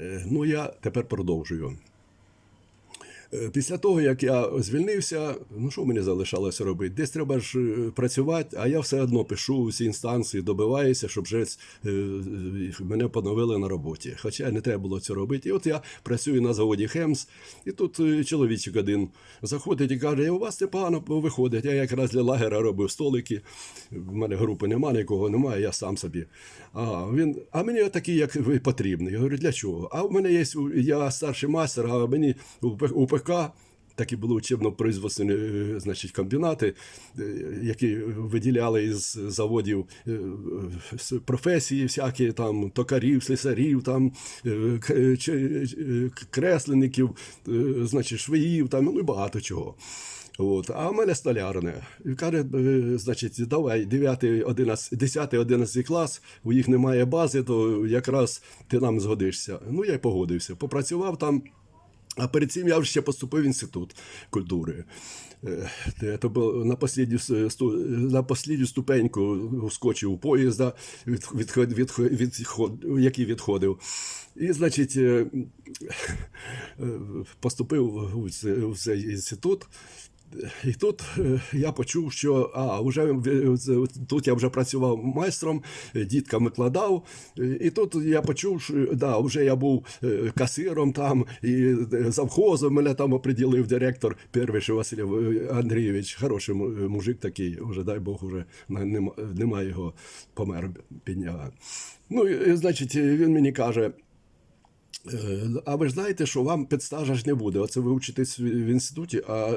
Е, Ну, я тепер продовжую. Е, Після того, як я звільнився, ну що мені залишалося робити? Десь треба ж е, працювати, а я все одно пишу всі інстанції, добиваюся, щоб вже е, мене поновили на роботі. Хоча не треба було це робити. І от я працюю на заводі Хемс, і тут чоловічок один заходить і каже: у вас непогано виходить. Я якраз для лагера робив столики. В мене групи немає, нікого немає, я сам собі. А він, а мені такий, як ви потрібний. Я говорю, для чого? А в мене є я старший майстер, а мені у ПК. Такі були учебно-производственні е, значить, комбінати, е, які виділяли із заводів е, професії, всякі там токарів, слесарів, там кресленників, значить, швеїв, там ну і багато чого. От. А в мене столярне. І каже, значить, давай 9, 11, 10, 11 клас, у їх немає бази, то якраз ти нам згодишся. Ну, я й погодився. Попрацював там. А перед цим я ще поступив в інститут культури. Це було на послідню, на послідню ступеньку ускочив у поїзда, від, відход, відход, відход, який відходив. І, значить, е, е, поступив в цей інститут. І тут е, я почув, що а, вже тут я вже працював майстром, е, діткам викладав. е, І тут я почув, що да, вже я був касиром там і завхозом мене там оприділив директор Первиш Василь Андрійович. Хороший мужик такий, вже дай Бог, вже немає його, помер підняв. Ну, і, значить, він мені каже. Е, А ви ж знаєте, що вам підстажа ж не буде. Оце ви вчитесь в інституті, а,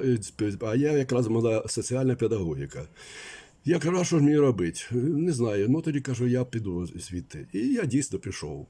а я якраз моя соціальна педагогіка. Я кажу, що ж мені робити? «Е, Не знаю. Ну тоді кажу, я піду звідти. І я дійсно пішов.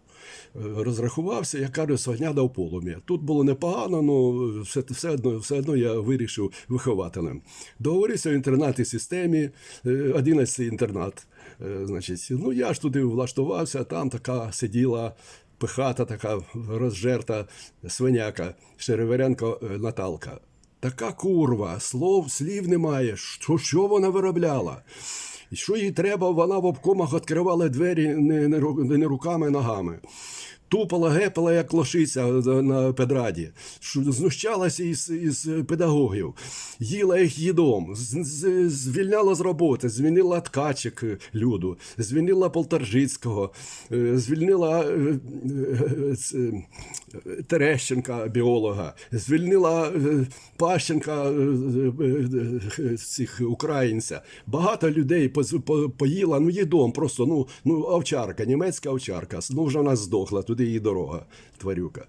Е, Розрахувався, я кажу, согня до полум'я. Тут було непогано, але все, все, одно, все одно я вирішив вихователем. Договорився в інтернатній системі, е, 11 інтернат. Е, Значить, ну я ж туди влаштувався, там така сиділа пихата, така розжерта свиняка, Шереверенко е, Наталка. Така курва, слов, слів немає. Що, що вона виробляла? Що їй треба, вона в обкомах відкривала двері не, не, не руками, а ногами. Тупала, гепала, як лошиця на педраді, знущалася із, із педагогів, їла їх їдом, звільняла з роботи, звільнила ткачик люду, звільнила Полтаржицького, е, звільнила е, е, е, Терещенка, біолога, звільнила е, Пащенка, е, е, е, цих українця. Багато людей поїла, ну їдом, просто ну, ну овчарка, німецька овчарка. Ну вже вона здохла, туди її дорога, тварюка.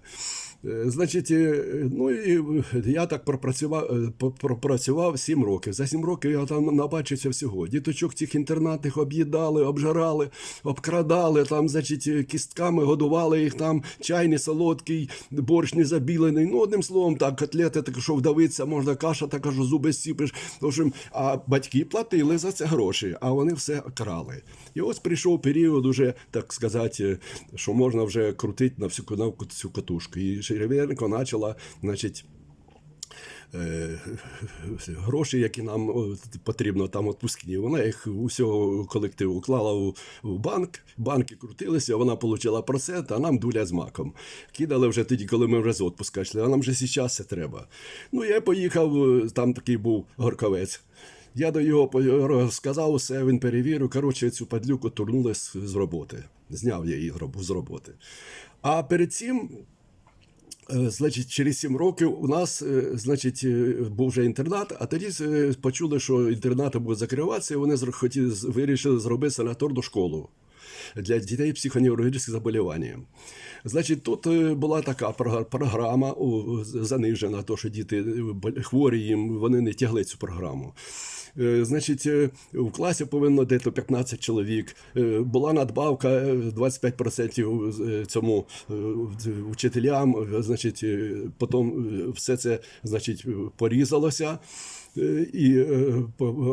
Е, Значить, е, ну і я так пропрацював, е, пропрацював 7 років. За 7 років я там набачився всього. Діточок цих інтернатних об'їдали, обжирали, обкрадали, там, значить, е, кістками годували їх там, чайний, солодкий, борщ не забілений. Ну, одним словом, так, котлети, так що вдавиться, можна каша, така що зуби сіпиш. В а батьки платили за це гроші, а вони все крали. І ось прийшов період, уже, так сказати, що можна вже крутити на всю, на всю катушку. І Шеревенко почала, значить, е, гроші, які нам потрібно там відпускні, вона їх усього колективу клала у, банк, банки крутилися, вона отримала процент, а нам дуля з маком. Кидали вже тоді, коли ми вже з відпуска йшли, а нам вже зараз це треба. Ну, я поїхав, е, там такий був горковець. Я до його розказав усе, він перевірив. Коротше, цю падлюку турнули з, роботи. Зняв я її з роботи. А перед цим Значить, через 7 років у нас, е, значить, е, був вже інтернат, а тоді е, почули, що інтернати будуть закриватися, і вони хотіли, вирішили зробити санаторну школу для дітей з психоневрологічними. Значить, тут е, була така програма занижена, то що діти е, хворі їм, вони не тягли цю програму. Е, Значить, в класі повинно десь 15 чоловік. Була надбавка е, 25% з- е, цьому вчителям. Значить, потім все це значить, порізалося. І е,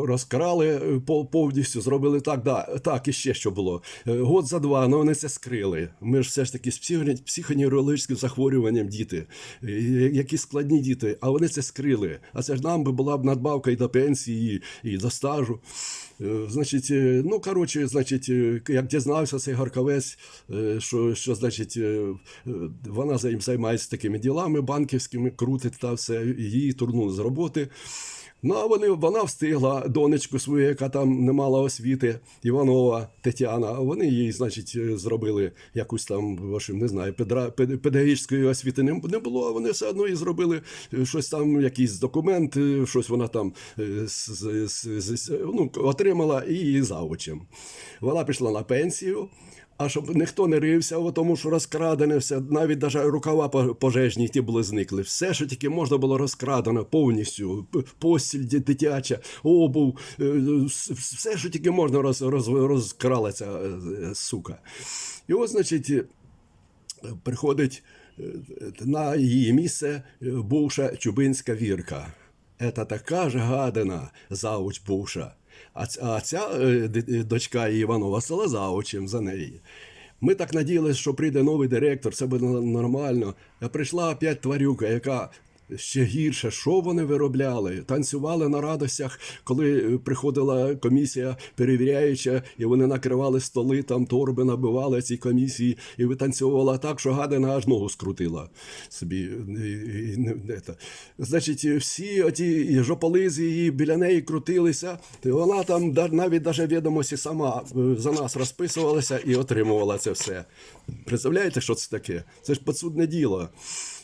розкрали е, повністю, зробили так. Да, так, і ще що було. Е, Год за два, ну вони це скрили. Ми ж все ж таки з психо- психоневрологічним захворюванням діти, які складні діти, а вони це скрили. А це ж нам би була б надбавка і до пенсії, і до стажу. Значить, ну коротше, значить, як дізнався цей Гарковець, що, що значить, вона займається такими ділами банківськими, крутить та все, її турнули з роботи. Ну, а вони, вона встигла донечку свою, яка там не мала освіти, Іванова Тетяна. Вони їй, значить, е, зробили якусь там, в общем, не знаю, педра, педагогічної освіти не, не було, а вони все одно їй зробили е, щось там, якийсь документ, е, щось вона там з, з, з, ну, отримала і завучем. Вона пішла на пенсію. А щоб ніхто не рився, о тому що розкрадене все, навіть даже рукава пожежні ті були зникли. Все, що тільки можна було розкрадено повністю. Постіль дитяча, обув, е, все, що тільки можна роз, роз, розкрала ця е, е, сука. І от, значить, приходить на її місце бувша Чубинська вірка. Це така ж гадина, завуч бувша. А, ц- а ця е, ди- е, дочка Іванова стала очим за неї. Ми так надіялися, що прийде новий директор, це буде нормально. А прийшла опять тварюка, яка ще гірше, що вони виробляли? Танцювали на радостях, коли е, приходила комісія перевіряюча, і вони накривали столи, там торби набивали ці комісії, і витанцьовувала так, що гадина аж ногу скрутила собі. Значить, всі оті жополизи її біля неї крутилися, і вона там навіть даже відомості сама е, за нас розписувалася і отримувала це все. Представляєте, що це таке? Це ж підсудне діло.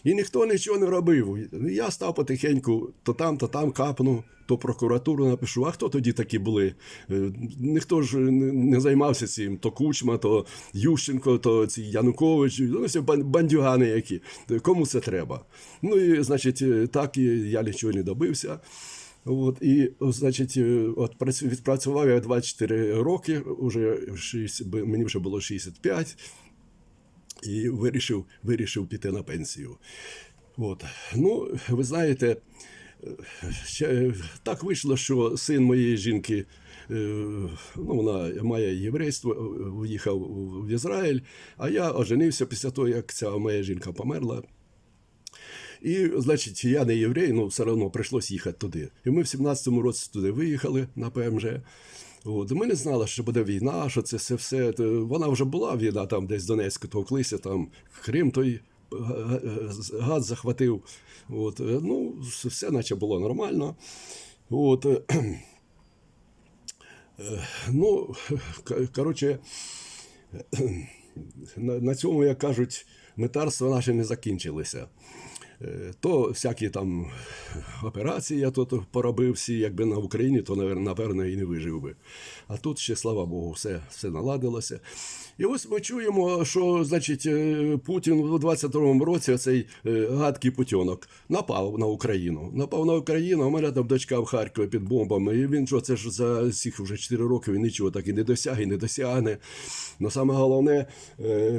І ніхто нічого не робив. Я став потихеньку, то там, то там капну, то прокуратуру напишу. А хто тоді такі були? Е, Ніхто ж не займався цим. То Кучма, то Ющенко, то ці Янукович, ну, всі бандюгани які. Кому це треба? Ну і, значить, е, так я нічого не добився. От, і, значить, е, от працю- відпрацював я 24 роки, уже 6, мені вже було 65 і вирішив, вирішив піти на пенсію. От. Ну, ви знаєте, е, ще так вийшло, що син моєї жінки, е, ну, вона має єврейство, е, уїхав в Ізраїль, а я оженився після того, як ця моя жінка померла. І, значить, я не єврей, ну все одно прийшлось їхати туди. І ми в 17-му році туди виїхали на ПМЖ. От. Ми не знали, що буде війна, що це все все. Вона вже була війна, там десь Донецьк товклися, там Крим той га- га- газ захватив. От. е, Ну, все наче було нормально. От. е, е, Ну, коротше, на цьому, як кажуть, метарства наші не закінчилися. Е, То всякі там операції я тут поробив всі, якби на Україні, то, напевно, і не вижив би. А тут ще, слава Богу, все, все наладилося. І ось ми чуємо, що, значить, е, Путін у 22-му році, цей е, гадкий путьонок, напав на Україну. Напав на Україну, у мене там дочка в Харкові під бомбами. І він що це ж за цих вже 4 роки він нічого так і не досяг, і не досягне. Но саме головне,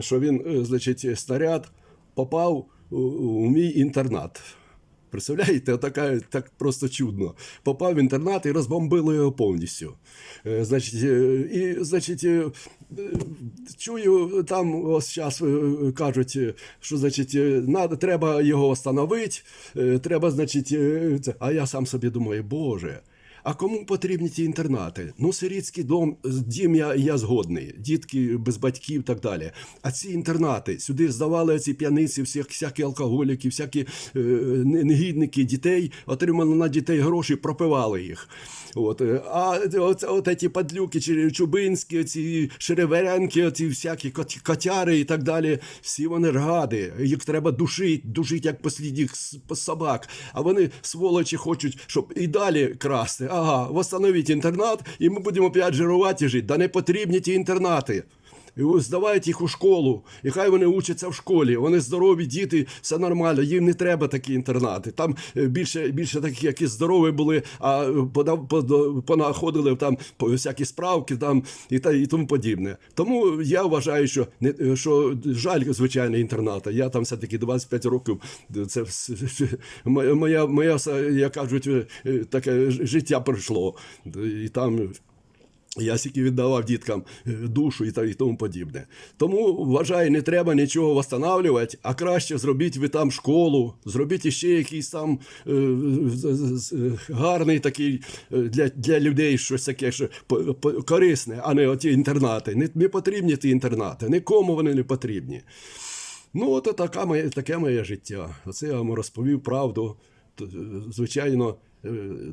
що він, значить, снаряд попав у, мій інтернат. Представляєте, така, так просто чудно. Попав в інтернат і розбомбили його повністю. Е, Значить, е, і, значить, е, чую, там ось зараз кажуть, що значить, надо, треба його встановити, треба, значить, це. а я сам собі думаю, Боже. А кому потрібні ті інтернати? Ну, сирітський дом, дім я, я згодний, дітки без батьків і так далі. А ці інтернати сюди здавали ці п'яниці, всі, всякі алкоголіки, всякі е, негідники дітей, отримали на дітей гроші, пропивали їх. От. е, А от, от ці падлюки, чубинські, ці шереверенки, ці всякі кот- котяри і так далі, всі вони ргади. Їх треба душити, душити як послідніх собак. А вони, сволочі, хочуть, щоб і далі красти. Ага, восстановіть інтернат, і ми будемо опять жирувати і жити. Да не потрібні ті інтернати. Здавають їх у школу, і хай вони учаться в школі. Вони здорові діти, все нормально. Їм не треба такі інтернати. Там е, більше, більше таких, які здорові були, а е, подав- понаходили там всякі справки там і та і тому подібне. Тому я вважаю, що не е, що жаль, звичайно, інтерната. Я там все-таки 25 років. Це моя, моя, як кажуть, таке життя пройшло. І там Я стільки віддавав діткам е, душу і тому подібне. Тому вважаю, не треба нічого встановлювати, а краще зробіть ви там школу, зробіть іще якийсь там е, гарний такий е, для, для людей щось таке, що по- по- корисне, а не оті інтернати. Не, не потрібні ті інтернати, нікому вони не потрібні. Ну, от така моє, таке моє життя. Оце я вам розповів правду. Е, Звичайно,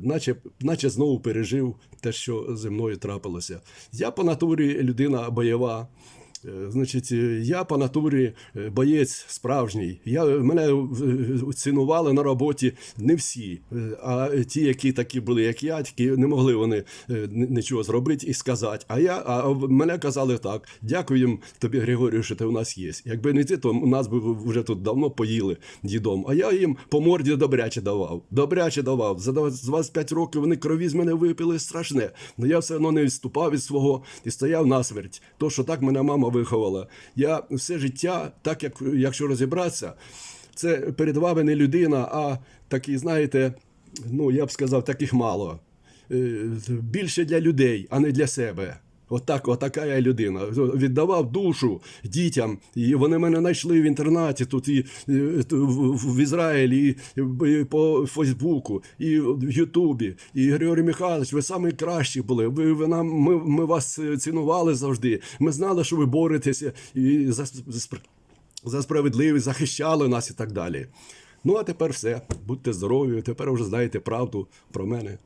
наче, наче знову пережив те, що зі мною трапилося. Я по натурі людина бойова. Е, Значить, е, я по натурі е, боєць справжній. Я, мене цінували на роботі не всі, а ті, які такі були, як я, такі не могли вони нічого зробити і сказати. А я, а мене казали так: дякуємо тобі, Григорію, що ти у нас є. Якби не ти, то нас би вже тут давно поїли дідом. А я їм по морді добряче давав. Добряче давав. За 25 років вони крові з мене випили страшне. Але я все одно не відступав від свого і стояв насмерть. То, що так мене мама виховала. Я все життя, так як якщо розібратися, це перед вами не людина, а такі, знаєте, ну я б сказав, таких мало. Е, Більше для людей, а не для себе. Отак, отака я людина. Віддавав душу дітям, і вони мене знайшли в інтернаті тут і т- в, Ізраїлі, і, і по Фейсбуку, і в Ютубі. І Григорій Михайлович, ви самі кращі були. Ви, ви нам, ми, ми вас цінували завжди. Ми знали, що ви боретеся і за, за справедливість захищали нас і так далі. Ну, а тепер все. Будьте здорові, тепер вже знаєте правду про мене.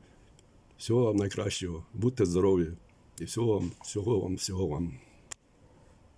Всього вам найкращого. Будьте здорові. Всього вам, всього вам, всього вам.